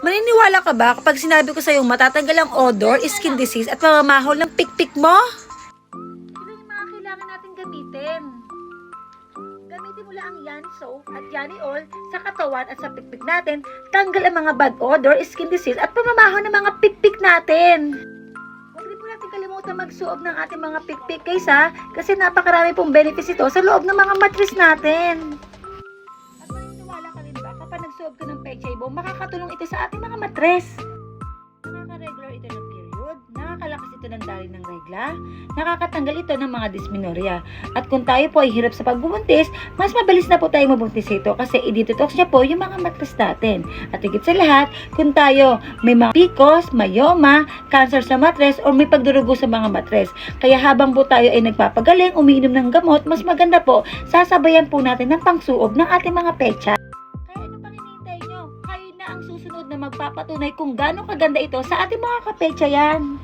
Maniniwala ka ba kapag sinabi ko sa'yo matatanggal ang odor, skin disease at mamamahol ng pikpik mo? Ito yung mga kailangan natin gamitin. Gamitin mo lang ang Yan Soap at Yani Oil sa katawan at sa pikpik natin. Tanggal ang mga bad odor, skin disease at pamamahaw ng mga pikpik natin. Huwag din po natin kalimutan magsuob ng ating mga pikpik kaysa kasi napakarami pong benefits ito sa loob ng mga mattress natin. Makakatulong ito sa ating mga matres? Nakaka-regular ito ng period, nakakalakas ito ng dali ng regla, nakakatanggal ito ng mga dysmenorrhea. At kung tayo po ay hirap sa pagbubuntis, mas mabilis na po tayo mabuntis ito kasi i-detox niya po yung mga matres natin. At higit sa lahat, kung tayo may mga PCOS, myoma, cancer sa matres, or may pagdurugo sa mga matres. Kaya habang po tayo ay nagpapagaling, umiinom ng gamot, mas maganda po, sasabayan po natin ng pangsuob ng ating mga pecha. Na ang susunod na magpapatunay kung gaano kaganda ito sa ating mga kapecha yan.